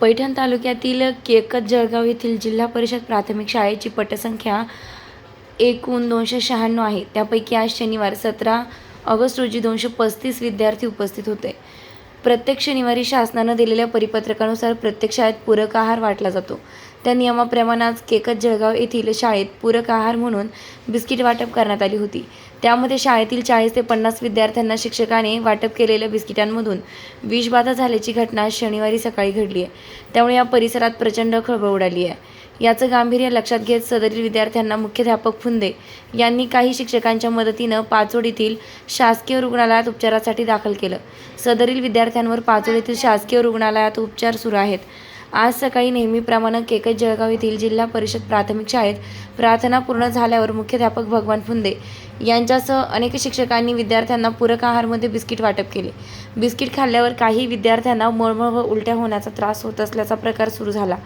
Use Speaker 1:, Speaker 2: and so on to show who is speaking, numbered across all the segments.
Speaker 1: पैठण तालुक्यातील केकत जळगाव येथील जिल्हा परिषद प्राथमिक शाळेची पटसंख्या एकूण दोनशे शहाण्णव आहे. त्यापैकी आज शनिवार सतरा ऑगस्ट रोजी दोनशे पस्तीस विद्यार्थी उपस्थित होते. प्रत्येक शनिवारी शासनानं दिलेल्या परिपत्रकानुसार प्रत्येक शाळेत पूरक आहार वाटला जातो. त्या नियमाप्रमाणे आज केकत जळगाव येथील शाळेत पूरक आहार म्हणून बिस्किट वाटप करण्यात आली होती. त्यामध्ये शाळेतील चाळीस ते पन्नास विद्यार्थ्यांना शिक्षकाने वाटप केलेल्या बिस्किटांमधून विषबाधा झाल्याची घटना शनिवारी सकाळी घडली आहे. त्यामुळे या परिसरात प्रचंड खळबळ उडाली आहे. याचं गांभीर्य लक्षात घेत सदरील विद्यार्थ्यांना मुख्याध्यापक फुंदे यांनी काही शिक्षकांच्या मदतीनं पाचोड येथील शासकीय रुग्णालयात उपचारासाठी दाखल केलं. सदरील विद्यार्थ्यांवर पाचोडीतील शासकीय रुग्णालयात उपचार सुरू आहेत. आज सकाळी नेहमीप्रमाणे केकत जळगाव येथील जिल्हा परिषद प्राथमिक शाळेत प्रार्थना पूर्ण झाल्यावर मुख्याध्यापक भगवान फुंदे यांच्यासह अनेक शिक्षकांनी विद्यार्थ्यांना पूरक आहारमध्ये बिस्किट वाटप केले. बिस्किट खाल्ल्यावर काही विद्यार्थ्यांना मळमळ व उलट्या होण्याचा त्रास होत असल्याचा प्रकार सुरू झाला.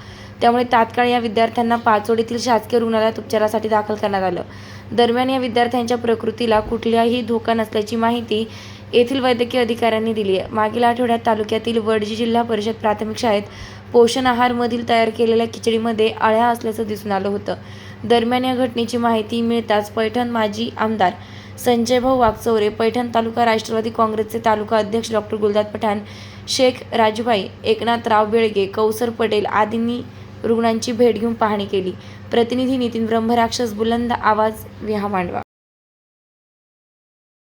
Speaker 1: त्यामुळे तात्काळ या विद्यार्थ्यांना पाचोडीतील शासकीय रुग्णालयात उपचारासाठी दाखल करण्यात आलं. दरम्यान या विद्यार्थ्यांच्या प्रकृतीला कुठल्याही धोका नसल्याची माहिती येथील वैद्यकीय अधिकाऱ्यांनी दिली आहे. मागील आठवड्यात तालुक्यातील वडजी जिल्हा परिषद प्राथमिक शाळेत पोषण आहारमधील तयार केलेल्या खिचडीमध्ये आळ्या असल्याचं दिसून आलं होतं. दरम्यान या घटनेची माहिती मिळताच पैठण माजी आमदार संजयभाऊ वागचौरे पैठण तालुका राष्ट्रवादी काँग्रेसचे तालुका अध्यक्ष डॉक्टर गुलदाद पठाण शेख राजूभाई एकनाथराव बेळगे कौसर पटेल आदींनी रुग्णांची भेट घेऊन पाहणी केली. प्रतिनिधी नितीन ब्रह्मराक्षस बुलंद आवाज विहा मांडवा